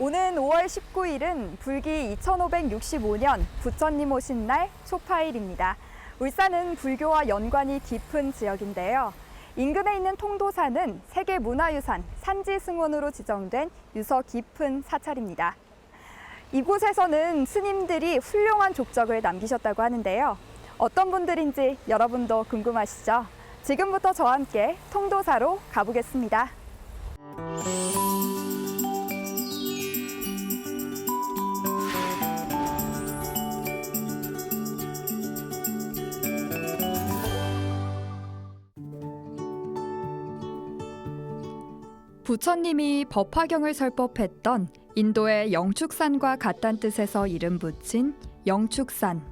오는 5월 19일은 불기 2565년 부처님 오신 날 초파일입니다. 울산은 불교와 연관이 깊은 지역인데요. 인근에 있는 통도사는 세계문화유산 산지승원으로 지정된 유서 깊은 사찰입니다. 이곳에서는 스님들이 훌륭한 족적을 남기셨다고 하는데요. 어떤 분들인지 여러분도 궁금하시죠? 지금부터 저와 함께 통도사로 가보겠습니다. 부처님이 법화경을 설법했던 인도의 영축산과 같단 뜻에서 이름 붙인 영축산.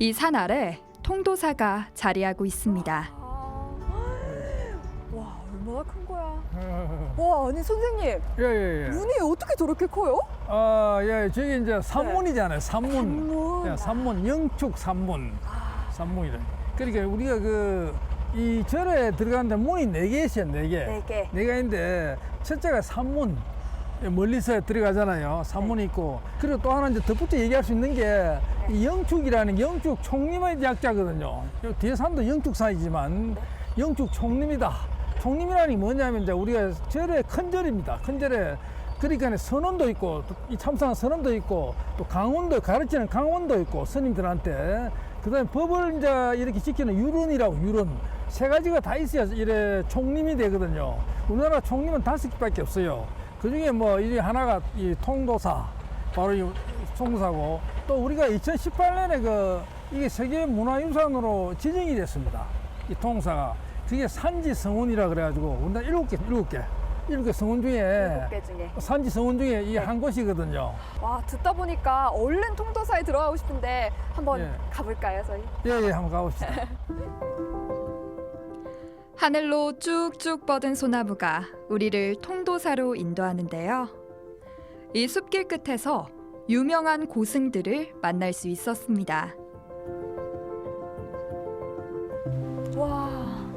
이 산 아래 통도사가 자리하고 있습니다. 와, 얼마나 큰 거야. 와, 아니 선생님, 예 예예. 문이 어떻게 저렇게 커요? 아, 예, 저기 이제 산문이잖아요. 산문. 산문. 예, 산문 영축 산문. 산문이래. 그러니까 우리가 그 이 절에 들어가는데 문이 네 개 있어요. 네 개. 네 개. 네 개인데 첫째가 산문. 예, 멀리서 들어가잖아요. 산문이 있고. 그리고 또 하나 이제 덧붙여 얘기할 수 있는 게 이 영축이라는 게 영축 총림의 약자거든요. 요 뒤에 산도 영축산이지만 영축 총림이다. 총림이라는 게 뭐냐면 이제 우리가 절의 큰 절입니다. 큰 절에 그러니까 선원도 있고 또이 참상한 선원도 있고 또 강원도 가르치는 강원도 있고 스님들한테 그다음에 법을 이제 이렇게 지키는 유론이라고 유론 세 가지가 다 있어야 이래 총림이 되거든요. 우리나라 총림은 다섯 개밖에 없어요. 그 중에 뭐 이 하나가 이 통도사 바로 이 총사고 또 우리가 2018년에 그 이게 세계 문화유산으로 지정이 됐습니다. 이 통사가 그게 산지 성운이라 그래가지고 우리나라 일곱 개 일곱 개 일곱 개 성운 중에 개 중에. 산지 성운 중에 이 한 곳이거든요. 와, 듣다 보니까 얼른 통도사에 들어가고 싶은데 한번 예. 가볼까요, 저희? 예 예 한번 가봅시다. 하늘로 쭉쭉 뻗은 소나무가 우리를 통도사로 인도하는데요. 이 숲길 끝에서 유명한 고승들을 만날 수 있었습니다. 와,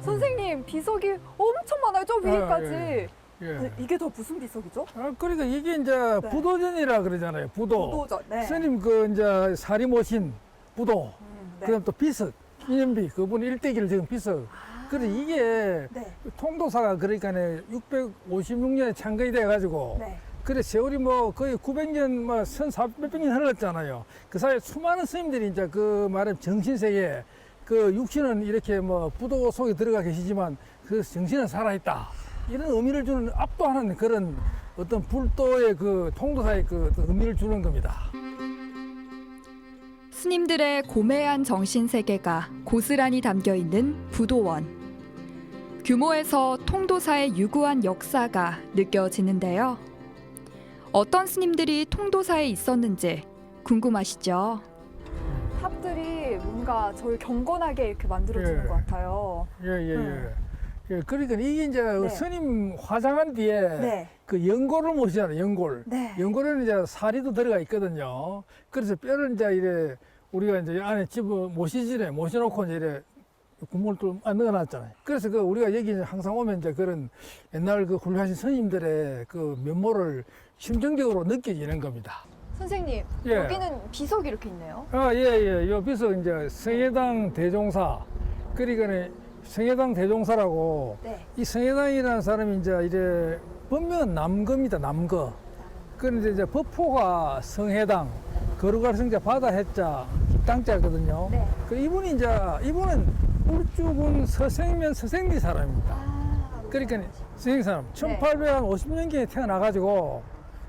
선생님 비석이 엄청 많아요. 저 위에까지. 예. 이게 더 무슨 비석이죠? 아, 그러니까 이게 이제 네. 부도전이라 그러잖아요. 부도. 도전. 네. 스님 그 이제 사리 모신 부도. 음, 네. 그다음 또 비석. 기념비 그분 일대기를 지금 비석. 그래 이게 네. 통도사가 그러니까 656년에 창건이 돼가지고 네. 그래 세월이 뭐 거의 900년 뭐 1400년 흘렀잖아요. 그 사이에 수많은 스님들이 이제 그 말하면 정신세계 그 육신은 이렇게 뭐 부도 속에 들어가 계시지만 그 정신은 살아있다. 이런 의미를 주는 압도하는 그런 어떤 불도의 그 통도사의 그 의미를 주는 겁니다. 스님들의 고매한 정신 세계가 고스란히 담겨 있는 부도원. 규모에서 통도사의 유구한 역사가 느껴지는데요. 어떤 스님들이 통도사에 있었는지 궁금하시죠? 탑들이 뭔가 저를 경건하게 이렇게 만들어주는 예. 것 같아요. 예, 예, 예. 음. 예, 그러니까 이게 이제 네. 스님 화장한 뒤에 네. 그 연골을 모시잖아요, 연골. 네. 연골에는 이제 살이도 들어가 있거든요. 그래서 뼈를 이제 이래 우리가 이제 안에 집어 모시지래 모셔놓고 이제 이래 구멍을 또 넣어놨잖아요. 그래서 그 우리가 여기 이제 항상 오면 이제 그런 옛날 그 훌륭하신 스님들의 그 면모를 심정적으로 느껴지는 겁니다. 선생님, 예. 여기는 비석이 이렇게 있네요. 아, 예, 예. 요 비서 이제 성해당 대종사. 그러니까 성해당 대종사라고 네. 이 성해당이라는 사람이 이제 이래 본명은 남거입니다. 남거. 그런데 이제 법포가 성해당, 거루갈 성자 바다 해자 땅자거든요. 네. 그 이분이 이제 이분은 울주군 서생면 서생리 사람입니다. 아, 그러니까 서생 사람 네. 1850년경에 태어나가지고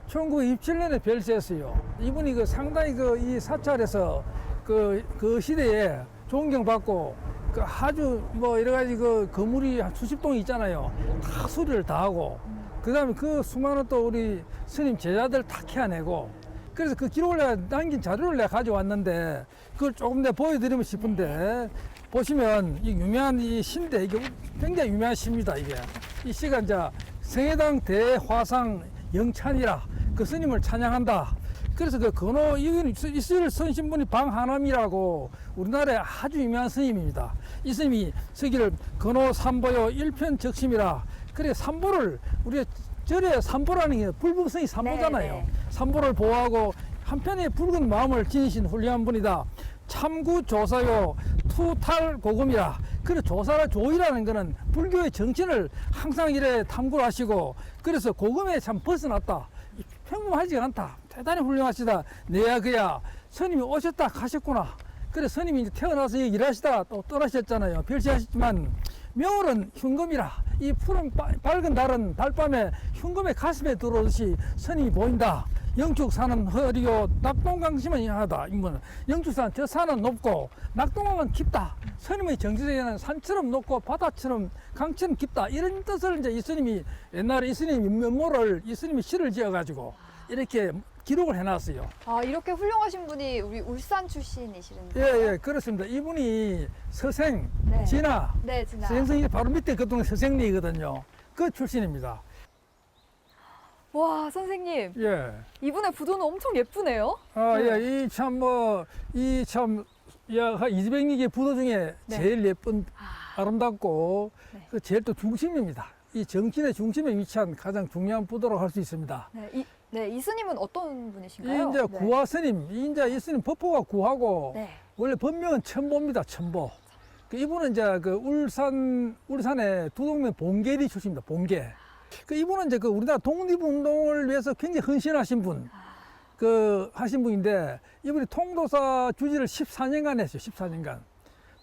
1927년에 별세했어요. 이분이 그 상당히 그 이 사찰에서 그, 그 시대에 존경 받고 그 아주 뭐 여러 가지 그 건물이 한 수십 동 있잖아요. 다 수리를 다 하고 그 다음에 그 수많은 또 우리 스님 제자들 다 캐내고 그래서 그 기록을 내가 남긴 자료를 내가 가져왔는데 그걸 조금 내가 보여드리고 싶은데 보시면 이 유명한 이 시인데 이게 굉장히 유명한 시입니다 이게. 이 시가 이제 성해당 대화상 영찬이라 그 스님을 찬양한다. 그래서 그 건호 이건 이 시를 쓴 신분이 방하남이라고 우리나라의 아주 유명한 스님입니다. 이 스님이 서기를 건호 삼보요 일편 적심이라 그래 삼보를 우리가 절에 삼보라는 게 불법성이 삼보잖아요. 네, 네. 삼보를 보호하고 한편에 붉은 마음을 지니신 훌륭한 분이다. 참구 조사요 투탈 고금이라. 그래 조사라 조이라는 거는 불교의 정신을 항상 이래 탐구를 하시고 그래서 고금에 참 벗어났다. 평범하지 않다. 대단히 훌륭하시다. 내야 그야 스님이 오셨다 가셨구나. 그래 스님이 이제 태어나서 여기 일하시다가 또 떠나셨잖아요. 별세하셨지만 명월은 흉금이라 이 푸른 빠- 밝은 달은 달밤에 흉금의 가슴에 들어오듯이 스님이 보인다. 영축산은 허리요 낙동강심은 인하다. 이거는 영축산 저 산은 높고 낙동강은 깊다. 스님의 정지에는 산처럼 높고 바다처럼 강처럼 깊다. 이런 뜻을 이제 이 스님이 옛날에 이 스님이 면모를 이 스님이 시를 지어 가지고 이렇게 기록을 해놨어요. 아 이렇게 훌륭하신 분이 우리 울산 출신이시는데. 예, 예, 그렇습니다. 이분이 서생, 네. 진아, 네, 진아. 서생이 바로 밑에 그 동네 서생리거든요. 그 출신입니다. 와 선생님 예. 이분의 부도는 엄청 예쁘네요. 아, 네. 예, 이 참 뭐, 이 참, 약 200개 부도 중에 네. 제일 예쁜, 아름답고, 네. 그 제일 또 중심입니다. 이 정신의 중심에 위치한 가장 중요한 부도라고 할 수 있습니다. 네, 이, 네, 이 스님은 어떤 이 분이신가요? 이제 네. 구화 스님, 이 이제 이 스님 법포가 구하고, 네. 원래 본명은 천보입니다. 천보. 그 이분은 이제 그 울산 울산의 두 동네 봉계리 출신입니다. 봉계. 그 이분은 이제 그 우리나라 독립운동을 위해서 굉장히 헌신하신 분. 그 하신 분인데 이분이 통도사 주지를 14년간 했어요. 14년간.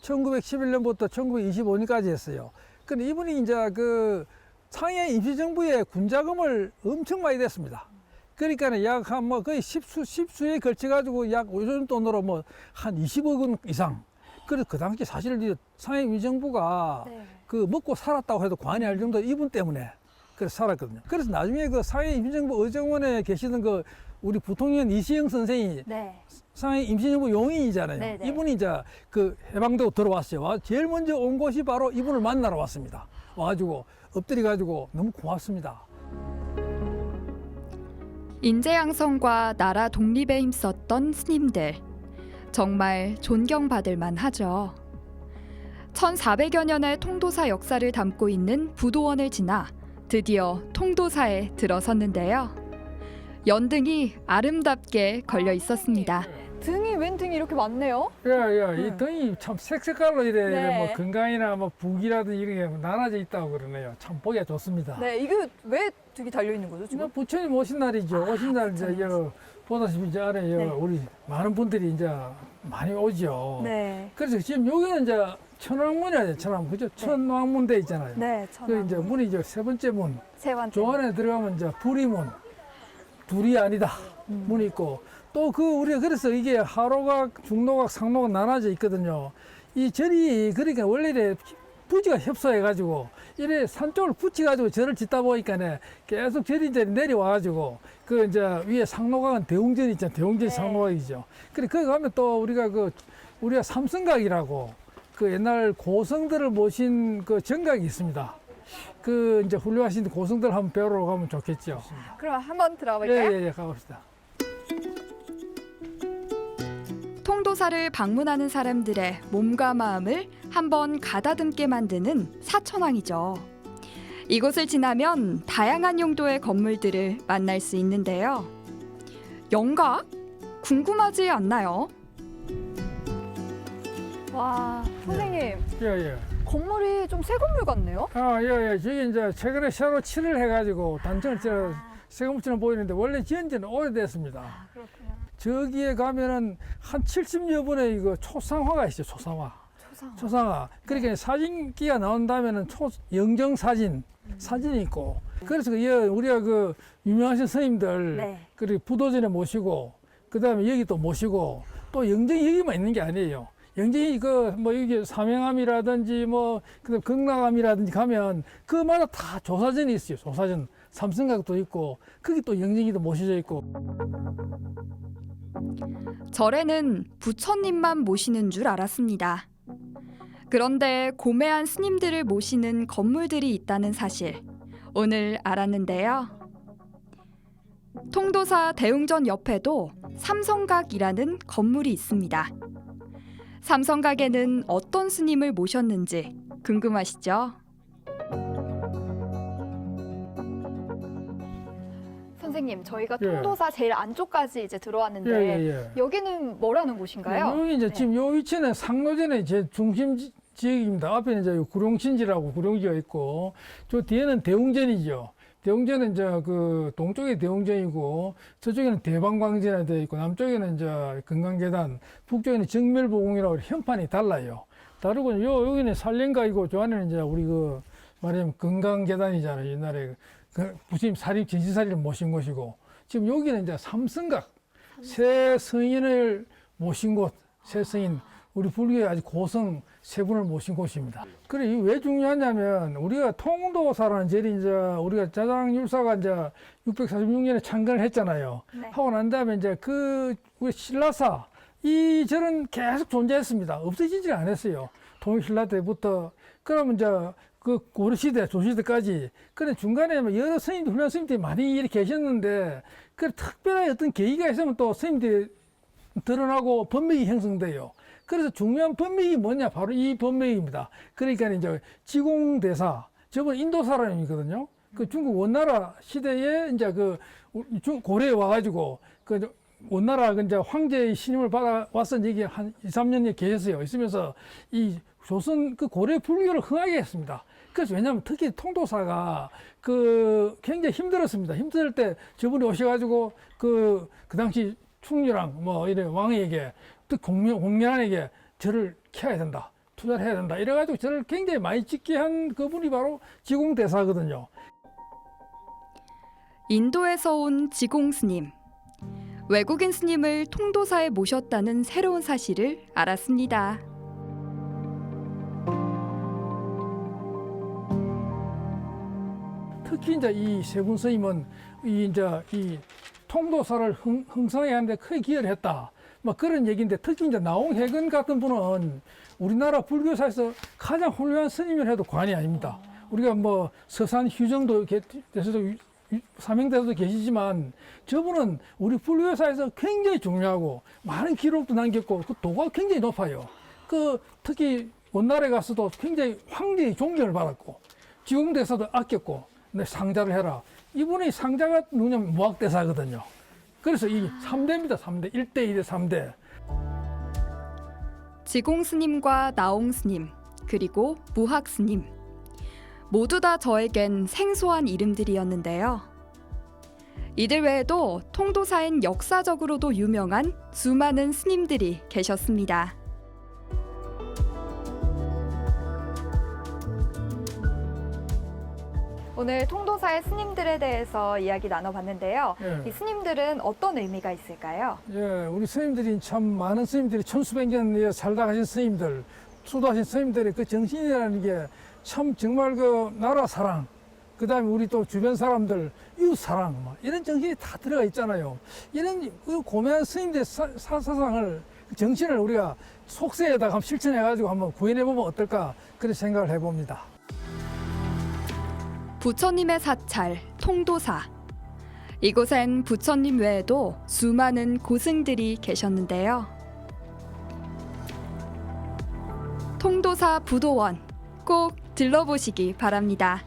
1911년부터 1925년까지 했어요. 근데 이분이 이제 그 상해 임시정부의 군자금을 엄청 많이 냈습니다. 그러니까 약 한 뭐 거의 십수, 십수에 걸쳐가지고 약 요즘 돈으로 뭐 한 20억 원 이상. 그래서 그 당시 사실 이 상해 임시정부가 네. 그 먹고 살았다고 해도 과언이 할 정도 이분 때문에 그래서 살았거든요. 그래서 나중에 그 상해 임시정부 의정원에 계시던 그 우리 부통령 이시영 선생이 네. 상해 임시정부 용인이잖아요. 네, 네. 이분이 이제 그 해방되고 들어왔어요. 와, 제일 먼저 온 곳이 바로 이분을 만나러 왔습니다. 와가지고 엎드려 가지고 너무 고맙습니다. 인재 양성과 나라 독립에 힘썼던 스님들. 정말 존경받을 만하죠. 1400여 년의 통도사 역사를 담고 있는 부도원을 지나 드디어 통도사에 들어섰는데요. 연등이 아름답게 걸려 있었습니다. 등이 웬 등이 이렇게 많네요? 예, 예. 이 음. 등이 참 색색깔로 이래, 네. 뭐 건강이나 뭐 북이라든지 이런 게 나눠져 있다고 그러네요. 참 보기가 좋습니다. 네, 이게 왜 등이 달려 있는 거죠 지금? 부처님 오신 날이죠. 오신 날 이제 부처님 여 보다시피 이제 아래 여 네. 우리 많은 분들이 이제 많이 오죠. 네. 그래서 지금 여기는 이제 천왕문이야 돼. 천왕문 그죠? 천왕문대 있잖아요. 네, 그 천왕. 이제 문이 이제 세 번째 문. 세 번째. 저 안에 들어가면 이제 불이 문. 둘이 아니다. 음. 문이 있고 또 그 우리가 그래서 이게 하로각, 중로각, 상로각 나눠져 있거든요. 이 절이 그러니까 원래 부지가 협소해가지고 이래 산 쪽을 붙여가지고 절을 짓다 보니까네 계속 절이 이제 내려와가지고 그 이제 위에 상로각은 대웅전 있잖아요. 대웅전 네. 상로각이죠. 그래 거기 가면 또 우리가 그 우리가 삼성각이라고 그 옛날 고성들을 모신 그 정각이 있습니다. 그 이제 훌륭하신 고성들 한번 배우러 가면 좋겠죠. 그럼 한번 들어가 예, 볼까요? 예, 예, 가봅시다. 통도사를 방문하는 사람들의 몸과 마음을 한번 가다듬게 만드는 사천왕이죠. 이곳을 지나면 다양한 용도의 건물들을 만날 수 있는데요. 영각? 궁금하지 않나요? 와, 선생님 예, 예. 건물이 좀 새 건물 같네요? 아, 예, 예. 저기 이제 최근에 새로 칠을 해가지고 단층을 저 새건물처럼 보이는데 원래 지은 지는 오래됐습니다. 아, 그렇군요. 저기에 가면은 한 70여 분의 이거 초상화가 있어요, 초상화. 초상. 초상화. 그러니까 사진기가 나온다면은 초, 영정 사진, 사진이 있고. 그래서 그, 예, 우리가 그 유명하신 스님들, 네. 그리고 부도전에 모시고, 그 다음에 여기 또 모시고, 또 영정이 여기만 있는 게 아니에요. 영정이 그, 뭐, 여기 삼행암이라든지 뭐, 그 다음 극락암이라든지 가면 그마다 다 조사전이 있어요. 조사전. 삼성각도 있고, 거기 또 영정이도 모셔져 있고. 절에는 부처님만 모시는 줄 알았습니다. 그런데 고매한 스님들을 모시는 건물들이 있다는 사실 오늘 알았는데요. 통도사 대웅전 옆에도 삼성각이라는 건물이 있습니다. 삼성각에는 어떤 스님을 모셨는지 궁금하시죠? 선생님, 저희가 예. 통도사 제일 안쪽까지 이제 들어왔는데 예, 예, 예. 여기는 뭐라는 곳인가요? 여기 이제 네. 지금 요 위치는 상로전의 제 중심 지- 지역입니다. 앞에는 이제 구룡신지라고 구룡지가 있고, 저 뒤에는 대웅전이죠. 대웅전은 이제 그 동쪽에 대웅전이고, 저쪽에는 대방광전이 되어 있고, 남쪽에는 이제 금강계단, 북쪽에는 정멸보공이라고 현판이 달라요. 다르고, 요, 여기는 산림가이고, 저 안에는 이제 우리 그, 말하자면 금강계단이잖아요. 옛날에 그 부처님 사립, 진시사리를 모신 곳이고, 지금 여기는 이제 삼성각, 새 성인을 모신 곳, 새 성인, 우리 불교의 아주 고성 세 분을 모신 곳입니다. 그래, 이게 왜 중요하냐면, 우리가 통도사라는 절이 이제, 우리가 자장율사가 이제 646년에 창건을 했잖아요. 네. 하고 난 다음에 이제 그, 우리 신라사, 이 절은 계속 존재했습니다. 없어지질 않았어요. 통일신라 때부터. 그러면 이제 그 고려시대, 조시대까지. 그래, 중간에 뭐 여러 스님들, 훌륭한 스님들이 많이 이렇게 계셨는데, 그 특별한 어떤 계기가 있으면 또 스님들이 드러나고 법맥이 형성돼요. 그래서 중요한 법맥이 뭐냐? 바로 이 법맥입니다. 그러니까 이제 지공대사, 저번 인도 사람이거든요. 그 중국 원나라 시대에 이제 그 고려에 와가지고 그 원나라 그 이제 황제의 신임을 받아와서 여기 한 2, 3년 계셨어요. 있으면서 이 조선 그 고려 불교를 흥하게 했습니다. 그래서 왜냐하면 특히 통도사가 그 굉장히 힘들었습니다. 힘들 때 저분이 오셔가지고 그, 그 당시 충유랑 뭐 이런 왕에게 또 공명, 공명한에게 저를 키워야 된다. 투자를 해야 된다. 이래가지고 저를 굉장히 많이 찍게 한 그분이 바로 지공대사거든요. 인도에서 온 지공 스님. 외국인 스님을 통도사에 모셨다는 새로운 사실을 알았습니다. 특히 이제 이 세분 스님은 이 이제 이 통도사를 흥, 흥성해 하는데 크게 기여를 했다. 뭐 그런 얘기인데 특히 이제 나홍해근 같은 분은 우리나라 불교사에서 가장 훌륭한 스님을 해도 과언이 아닙니다. 우리가 뭐 서산 휴정도 계- 대해서 도 유- 유- 사명대에서도 계시지만 저분은 우리 불교사에서 굉장히 중요하고 많은 기록도 남겼고 그 도가 굉장히 높아요. 그 특히 원나라에 가서도 굉장히 황제의 존경을 받았고 지공대사도 아꼈고 내 상자를 해라. 이분이 상자가 누구냐면 무학대사거든요. 그래서 이 3대입니다. 3대. 1대, 2대, 3대. 지공 스님과 나옹 스님, 그리고 무학 스님. 모두 다 저에겐 생소한 이름들이었는데요. 이들 외에도 통도사엔 역사적으로도 유명한 수많은 스님들이 계셨습니다. 오늘 통도사의 스님들에 대해서 이야기 나눠봤는데요. 예. 이 스님들은 어떤 의미가 있을까요? 예, 우리 스님들이 참 많은 스님들이 천수백 년 살다 가신 스님들, 수도하신 스님들의 그 정신이라는 게 참 정말 그 나라 사랑, 그 다음에 우리 또 주변 사람들, 이웃 사랑, 뭐 이런 정신이 다 들어가 있잖아요. 이런 그 고매한 스님들의 사, 사- 사상을, 그 정신을 우리가 속세에다가 실천해가지고 한번 구현해보면 어떨까, 그런 생각을 해봅니다. 부처님의 사찰 통도사. 이곳엔 부처님 외에도 수많은 고승들이 계셨는데요. 통도사 부도원 꼭 들러보시기 바랍니다.